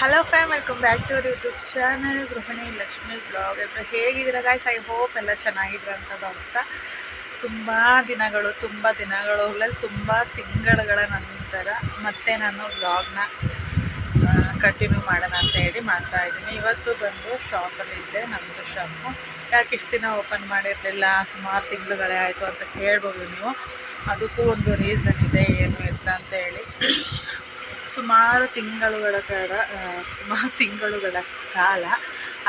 Hello fam welcome back to YouTube channel Gruhini Lakshmi blog ಎಲ್ಲರೂ ಹೇಗಿದ್ರ guys I hope ಎಲ್ಲ ಚೆನ್ನಾಗಿದ್ರ ಅಂತ ಭಾವಿಸ್ತಾ ತುಂಬ ದಿನಗಳು ತುಂಬ ದಿನಗಳು ತುಂಬ ತಿಂಗಳುಗಳ ನಂತರ ಮತ್ತೆ ನಾನು ಬ್ಲಾಗ್ನ ಕಂಟಿನ್ಯೂ ಮಾಡೋಣ ಅಂತ ಹೇಳಿ ಮಾಡ್ತಾ ಇದ್ದೀನಿ. ಇವತ್ತು ಬಂದು ಶಾಪಲ್ಲಿದ್ದೆ ನಮ್ಮದು ಶಾಪು ಯಾಕೆ ಇಷ್ಟು ದಿನ ಓಪನ್ ಮಾಡಿರಲಿಲ್ಲ, ಸುಮಾರು ತಿಂಗಳುಗಳೇ ಆಯಿತು ಅಂತ ಕೇಳ್ಬೋದು ನೀವು. ಅದಕ್ಕೂ ಒಂದು ರೀಸನ್ ಇದೆ, ಏನು ಅಂತ ಹೇಳಿ. ಸುಮಾರು ತಿಂಗಳುಗಳ ಕಾಲ ಸುಮಾರು ತಿಂಗಳುಗಳ ಕಾಲ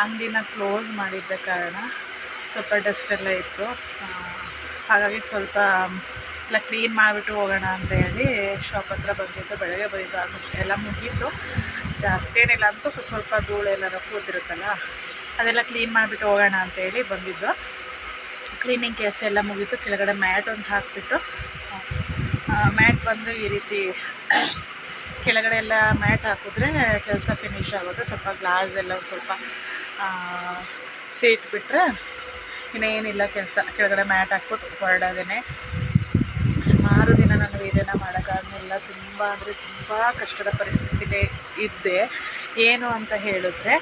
ಅಂಗಡಿನ ಕ್ಲೋಸ್ ಮಾಡಿದ್ದ ಕಾರಣ ಸ್ವಲ್ಪ ಡಸ್ಟ್ ಎಲ್ಲ ಇತ್ತು. ಹಾಗಾಗಿ ಸ್ವಲ್ಪ, ಎಲ್ಲ ಕ್ಲೀನ್ ಮಾಡಿಬಿಟ್ಟು ಹೋಗೋಣ ಅಂತ ಹೇಳಿ ಶಾಪ್ ಹತ್ರ ಬಂದಿದ್ದು, ಬೆಳಗ್ಗೆ ಬಂದಿದ್ದು ಆಲ್ಮೋಸ್ಟ್ ಎಲ್ಲ ಮುಗೀತು. ಜಾಸ್ತಿ ಏನಿಲ್ಲ ಅಂತೂ ಸ್ವಲ್ಪ ಸ್ವಲ್ಪ ಧೂಳು ಎಲ್ಲ ಕೂತಿರುತ್ತಲ್ಲ, ಅದೆಲ್ಲ ಕ್ಲೀನ್ ಮಾಡಿಬಿಟ್ಟು ಹೋಗೋಣ ಅಂತ ಹೇಳಿ ಬಂದಿದ್ದು. ಕ್ಲೀನಿಂಗ್ ಕೆಲಸ ಎಲ್ಲ ಮುಗೀತು, ಕೆಳಗಡೆ ಮ್ಯಾಟ್ ಒಂದು ಹಾಕಿಬಿಟ್ಟು ಮ್ಯಾಟ್ ಬಂದು ಈ ರೀತಿ ಕೆಳಗಡೆ ಎಲ್ಲ ಮ್ಯಾಟ್ ಹಾಕಿದ್ರೆ ಕೆಲಸ ಫಿನಿಶ್ ಆಗುತ್ತೆ. ಸ್ವಲ್ಪ ಗ್ಲಾಸ್ ಎಲ್ಲ ಒಂದು ಸ್ವಲ್ಪ ಸೀಟ್ ಬಿಟ್ಟರೆ ಇನ್ನೇನಿಲ್ಲ ಕೆಲಸ. ಕೆಳಗಡೆ ಮ್ಯಾಟ್ ಹಾಕ್ಬಿಟ್ಟು ಹೊರಡೋದೇ ಸುಮಾರು ದಿನ ನಾನು ವೀಡಿಯೋನ ಮಾಡೋಕ್ಕಾಗಲಿಲ್ಲ. ತುಂಬ ಅಂದರೆ ತುಂಬ ಕಷ್ಟದ ಪರಿಸ್ಥಿತಿಲೇ ಇದ್ದೆ. ಏನು ಅಂತ ಹೇಳಿದ್ರೆ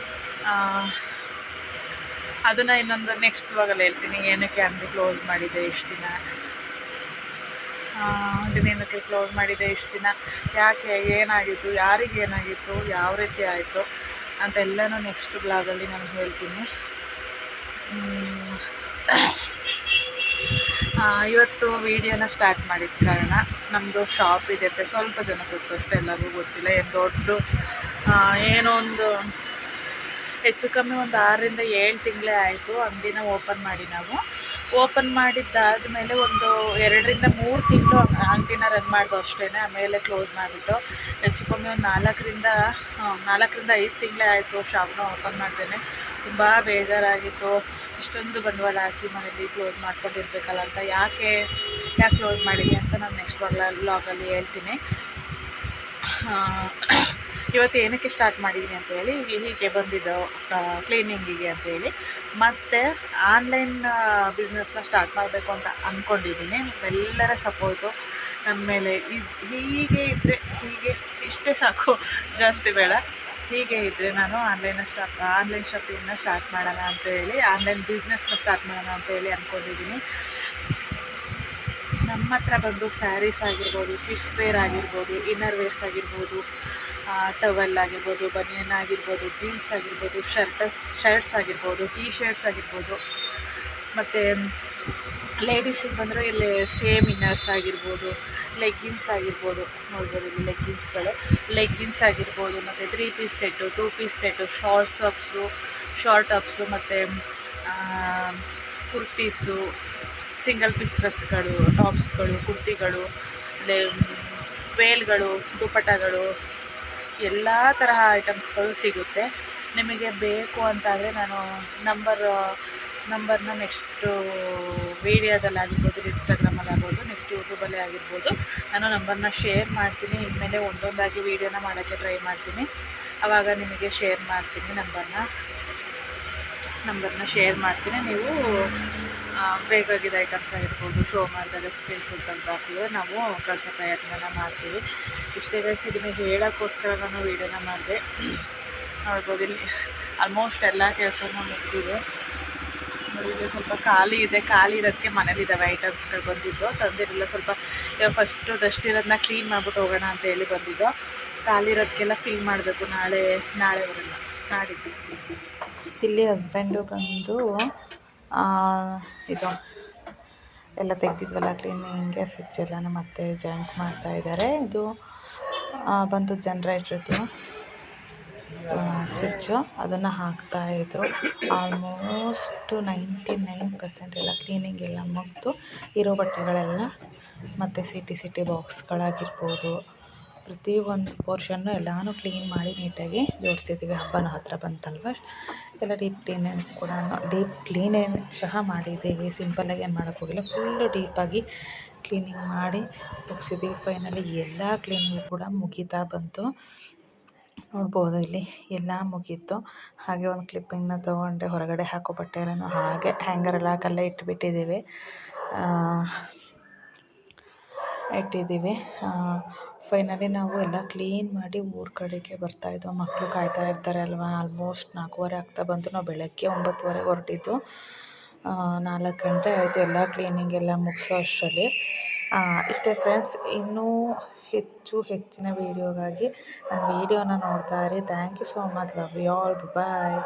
ಅದನ್ನು ಇನ್ನೊಂದು ನೆಕ್ಸ್ಟ್ ಬ್ಲಾಗಲ್ಲಿ ಹೇಳ್ತೀನಿ. ಏನಕ್ಕೆ ಅಂಗಡಿ ಕ್ಲೋಸ್ ಮಾಡಿದೆ ಇಷ್ಟು ದಿನ. ದಿನೇನಕ್ಕೆ ಕ್ಲೋಸ್ ಮಾಡಿದೆ ಇಷ್ಟು ದಿನ. ಯಾಕೆ, ಏನಾಗಿತ್ತು, ಯಾರಿಗೆ ಏನಾಗಿತ್ತು, ಯಾವ ರೀತಿ ಆಯಿತು ಅಂತೆಲ್ಲನೂ ನೆಕ್ಸ್ಟ್ ಬ್ಲಾಗಲ್ಲಿ ನಾನು ಹೇಳ್ತೀನಿ. ಇವತ್ತು ವೀಡಿಯೋನ ಸ್ಟಾರ್ಟ್ ಮಾಡಿದ ಕಾರಣ ನಮ್ಮದು ಶಾಪ್ ಇದೆ ಅಂತ ಸ್ವಲ್ಪ ಜನ ಗೊತ್ತು ಅಷ್ಟೇ ಎಲ್ಲರಿಗೂ ಗೊತ್ತಿಲ್ಲ. ಏನು ದೊಡ್ಡ ಏನೋ ಒಂದು ಹೆಚ್ಚು ಕಮ್ಮಿ ಒಂದು ಆರರಿಂದ ಏಳು ತಿಂಗಳೇ ಆಯಿತು ಅಂಗಡಿನ ಓಪನ್ ಮಾಡಿ ನಾವು. ಓಪನ್ ಮಾಡಿದ್ದಾದಮೇಲೆ ಒಂದು ಎರಡರಿಂದ ಮೂರು ತಿಂಗಳು ಅಂಗಡಿನ ರನ್ ಮಾಡ್ದು ಅಷ್ಟೇ ಆಮೇಲೆ ಕ್ಲೋಸ್ ಮಾಡಿಬಿಟ್ಟು ಹೆಚ್ಚು ಕಮ್ಮಿ ಒಂದು ನಾಲ್ಕರಿಂದ ನಾಲ್ಕರಿಂದ ಐದು ತಿಂಗಳೇ ಆಯಿತು ಶಾಪ್ನ ಓಪನ್ ಮಾಡ್ದೇನೆ. ತುಂಬ ಬೇಜಾರಾಗಿತ್ತು. ಇಷ್ಟೊಂದು ಬಂಡವಾಳ ಹಾಕಿ ಮನೇಲಿ ಕ್ಲೋಸ್ ಮಾಡ್ಕೊಂಡಿರ್ಬೇಕಲ್ಲ ಅಂತ. ಯಾಕೆ ಯಾಕೆ ಕ್ಲೋಸ್ ಮಾಡಿದೆ ಅಂತ ನಾನು ನೆಕ್ಸ್ಟ್ ಬ್ಲಾಗಲ್ಲಿ ಹೇಳ್ತೀನಿ. ಇವತ್ತು ಏನಕ್ಕೆ ಸ್ಟಾರ್ಟ್ ಮಾಡಿದ್ದೀನಿ ಅಂತೇಳಿ ಹೀಗೆ ಬಂದಿದ್ದು ಕ್ಲೀನಿಂಗಿಗೆ ಅಂತೇಳಿ ಮತ್ತು ಆನ್ಲೈನ್ ಬಿಸ್ನೆಸ್ನ ಸ್ಟಾರ್ಟ್ ಮಾಡಬೇಕು ಅಂತ ಅಂದ್ಕೊಂಡಿದ್ದೀನಿ ನಿಮ್ಮೆಲ್ಲರ ಸಪೋರ್ಟು ನನ್ನ ಮೇಲೆ. ಇದು ಹೀಗೆ ಇದ್ದರೆ ಹೀಗೆ ಇಷ್ಟೇ ಸಾಕು. ಜಾಸ್ತಿ ಬೇಡ. ಹೀಗೆ ಇದ್ದರೆ ನಾನು ಆನ್ಲೈನ್ ಸ್ಟಾಪ್ ಆನ್ಲೈನ್ ಶಾಪಿಂಗ್ನ ಸ್ಟಾರ್ಟ್ ಮಾಡೋಣ ಅಂತ ಹೇಳಿ ಆನ್ಲೈನ್ ಬಿಸ್ನೆಸ್ನ ಸ್ಟಾರ್ಟ್ ಮಾಡೋಣ ಅಂತೇಳಿ ಅಂದ್ಕೊಂಡಿದ್ದೀನಿ ನಮ್ಮ ಹತ್ರ ಬಂದು ಸ್ಯಾರೀಸ್ ಆಗಿರ್ಬೋದು ಕಿಡ್ಸ್ ವೇರ್ ಆಗಿರ್ಬೋದು ಇನ್ನರ್ ವೇರ್ಸ್ ಆಗಿರ್ಬೋದು ಟವೆಲ್ ಆಗಿರ್ಬೋದು, ಬನಿಯನ್ ಆಗಿರ್ಬೋದು ಜೀನ್ಸ್ ಆಗಿರ್ಬೋದು ಶರ್ಟಸ್ ಶರ್ಟ್ಸ್ ಆಗಿರ್ಬೋದು ಟೀ ಶರ್ಟ್ಸ್ ಆಗಿರ್ಬೋದು. ಮತ್ತು ಲೇಡೀಸಿಗೆ ಬಂದರೆ ಇಲ್ಲಿ ಸೇಮ್ ಇನ್ನರ್ಸ್ ಆಗಿರ್ಬೋದು ಲೆಗ್ಗಿನ್ಸ್ ಆಗಿರ್ಬೋದು. ನೋಡ್ಬೋದು ಇಲ್ಲಿ ಲೆಗ್ಗಿನ್ಸ್ಗಳು ಲೆಗ್ಗಿನ್ಸ್ ಆಗಿರ್ಬೋದು, ಮತ್ತು three piece set two piece set shorts ups short ups ಮತ್ತು ಕುರ್ತೀಸು ಸಿಂಗಲ್ ಪೀಸ್ ಡ್ರೆಸ್ಗಳು ಟಾಪ್ಸ್ಗಳು ಕುರ್ತಿಗಳು ವೇಲ್ಗಳು ದುಪಟ್ಟಗಳು ಎಲ್ಲ ತರಹ ಐಟಮ್ಸ್ಗಳು ಸಿಗುತ್ತೆ. ನಿಮಗೆ ಬೇಕು ಅಂತಾದರೆ ನಾನು ನಂಬರ್ ನಂಬರ್ನ ನೆಕ್ಸ್ಟು ವೀಡಿಯೋದಲ್ಲಿ ಆಗಿರ್ಬೋದು ಇನ್ಸ್ಟಾಗ್ರಾಮಲ್ಲಿ ಆಗ್ಬೋದು ನೆಕ್ಸ್ಟ್ ಯೂಟ್ಯೂಬಲ್ಲೇ ಆಗಿರ್ಬೋದು. ನಾನು ನಂಬರ್ನ ಶೇರ್ ಮಾಡ್ತೀನಿ. ಇನ್ಮೇಲೆ ಒಂದೊಂದಾಗಿ ವೀಡಿಯೋನ ಮಾಡೋಕ್ಕೆ ಟ್ರೈ ಮಾಡ್ತೀನಿ. ಆವಾಗ ನಿಮಗೆ ಶೇರ್ ಮಾಡ್ತೀನಿ ನಂಬರ್ನ ನಂಬರ್ನ ಶೇರ್ ಮಾಡ್ತೀನಿ. ನೀವು ಬೇಕಾಗಿದ್ದ ಐಟಮ್ಸ್ ಆಗಿರ್ಬೋದು ಶೋ ಮಾಡಿದಾಗ ಅಂತ ಹಾಕಿದ್ರೆ ನಾವು ಕಳಿಸೋ ಪ್ರಯತ್ನನ ಮಾಡ್ತೀವಿ. ಇಷ್ಟೇ ಗೈಸ್ ಇದನ್ನು ಹೇಳೋಕ್ಕೋಸ್ಕರ ನಾನು ವೀಡಿಯೋನ ಮಾಡಿದೆ. ನೋಡ್ಬೋದು ಇಲ್ಲಿ ಆಲ್ಮೋಸ್ಟ್ ಎಲ್ಲ ಕೆಲಸನೂ ಮುಗಿದಿದೆ. ನೋಡಿದ್ರೆ ಸ್ವಲ್ಪ ಖಾಲಿ ಇದೆ. ಖಾಲಿ ಇರೋದಕ್ಕೆ ಮನೇಲಿದ್ದಾವೆ ಐಟಮ್ಸ್ಗಳು ಬಂದಿದ್ದು. ತಂದಿರಲಿಲ್ಲ. ಸ್ವಲ್ಪ ಇವಾಗ ಫಸ್ಟು ಡಸ್ಟ್ ಇರೋದನ್ನ ಕ್ಲೀನ್ ಮಾಡ್ಬಿಟ್ಟು ಹೋಗೋಣ ಅಂತ ಹೇಳಿ ಬಂದಿದ್ದು. ಖಾಲಿ ಇರೋದಕ್ಕೆಲ್ಲ ಫಿಲ್ ಮಾಡಬೇಕು ನಾಳೆ ನಾಳೆ ಬರಲ್ಲ ನಾಡಿದ್ದು ಇಲ್ಲಿ ಹಸ್ಬೆಂಡು ಬಂದು ಇದು ಎಲ್ಲ ತೆಗ್ದಿದ್ವಲ್ಲ ಕ್ಲೀನಿಂಗ್ಗೆ ಸ್ವಿಚ್ ಎಲ್ಲನೂ ಮತ್ತೆ ಜಾಯಿಂಟ್ ಮಾಡ್ತಾ ಇದ್ದಾರೆ. ಇದು ಬಂದು ಜನ್ರೇಟ್ರದ್ದು ಸ್ವಿಚ್ಚು ಅದನ್ನು ಹಾಕ್ತಾ ಇದ್ರು. ಆಲ್ಮೋಸ್ಟ್ ನೈಂಟಿ ನೈನ್ ಪರ್ಸೆಂಟ್ ಎಲ್ಲ ಕ್ಲೀನಿಂಗ್ ಎಲ್ಲ ಮುಗಿದು ಇರೋ ಬಟ್ಟೆಗಳೆಲ್ಲ ಮತ್ತು ಸಿಟಿ ಸಿಟಿ ಬಾಕ್ಸ್ಗಳಾಗಿರ್ಬೋದು ಪ್ರತಿಯೊಂದು ಪೋರ್ಷನ್ನು ಎಲ್ಲನೂ ಕ್ಲೀನ್ ಮಾಡಿ ನೀಟಾಗಿ ಜೋಡಿಸಿದ್ದೀವಿ ಹಬ್ಬನ ಹತ್ರ ಬಂತಲ್ವ? ಎಲ್ಲ ಡೀಪ್ ಕ್ಲೀನಿಂಗ್ ಕೂಡ ಡೀಪ್ ಕ್ಲೀನಿಂಗ್ ಸಹ ಮಾಡಿದ್ದೀವಿ ಸಿಂಪಲ್ಲಾಗಿ ಏನು ಮಾಡೋಕ್ಕೋಗಿಲ್ಲ ಫುಲ್ಲು ಡೀಪಾಗಿ ಕ್ಲೀನಿಂಗ್ ಮಾಡಿ ಮುಗಿಸಿದ್ದೀವಿ ಫೈನಲಿ ಎಲ್ಲ ಕ್ಲೀನಿಂಗ್ ಕೂಡ ಮುಗೀತಾ ಬಂತು. ನೋಡ್ಬೋದು ಇಲ್ಲಿ ಎಲ್ಲ ಮುಗೀತು. ಹಾಗೆ ಒಂದು ಕ್ಲಿಪ್ಪಿಂಗ್ನ ತೊಗೊಂಡೆ, ಹೊರಗಡೆ ಹಾಕೋ ಬಟ್ಟೆ ಎಲ್ಲನೂ ಹಾಗೆ ಹ್ಯಾಂಗರೆಲ್ಲ ಹಾಕಲ್ಲೇ ಇಟ್ಬಿಟ್ಟಿದ್ದೀವಿ. ಇಟ್ಟಿದ್ದೀವಿ. ಫೈನಲಿ ನಾವು ಎಲ್ಲ ಕ್ಲೀನ್ ಮಾಡಿ ಊರ ಕಡೆಗೆ ಬರ್ತಾಯಿದ್ದೋ ಮಕ್ಕಳು ಕಾಯ್ತಾ ಇರ್ತಾರೆ ಅಲ್ವಾ? ಆಲ್ಮೋಸ್ಟ್ ನಾಲ್ಕೂವರೆ ಆಗ್ತಾ ಬಂತು. ನಾವು ಬೆಳಗ್ಗೆ ಒಂಬತ್ತುವರೆಗೆ ಹೊರಟಿದ್ದು. ನಾಲ್ಕು ಗಂಟೆ ಆಯಿತು ಎಲ್ಲ ಕ್ಲೀನಿಂಗ್ ಎಲ್ಲ ಮುಗಿಸೋ ಅಷ್ಟರಲ್ಲಿ. ಇಷ್ಟೇ ಫ್ರೆಂಡ್ಸ್ ಇನ್ನೂ ಹೆಚ್ಚು ಹೆಚ್ಚಿನ ವೀಡಿಯೋಗಾಗಿ ನನ್ನ ವೀಡಿಯೋನ ನೋಡ್ತಾ ಇರಿ. Thank you so much love you all bye